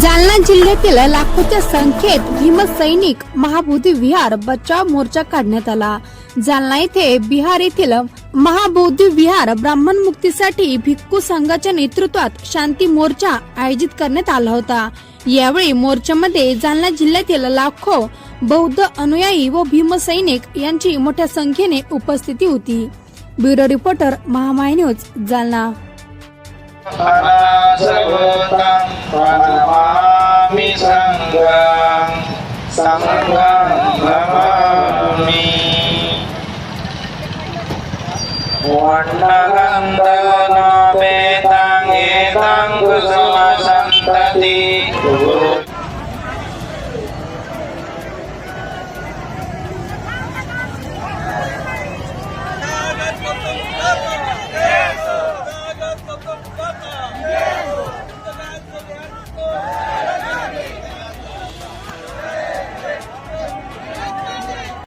जालना जिल्ह्यातील लाखोच्या संख्येत भीमसैनिक महाबोधी विहार बचाव मोर्चा काढण्यात आला. जालना येथे बिहार येथील महाबोधी विहार ब्राह्मण मुक्तीसाठी भिक्खू संघाच्या नेतृत्वात शांती मोर्चा आयोजित करण्यात आला होता. यावेळी मोर्चामध्ये जालना जिल्ह्यातील लाखो बौद्ध अनुयायी व भीमसैनिक यांची मोठ्या संख्येने उपस्थिती होती. Bureau reporter Mahamay news Jalna. सङ्गं नमामि वर्णगन्धनामेताङ्गेताङ्कुसुमसन्तति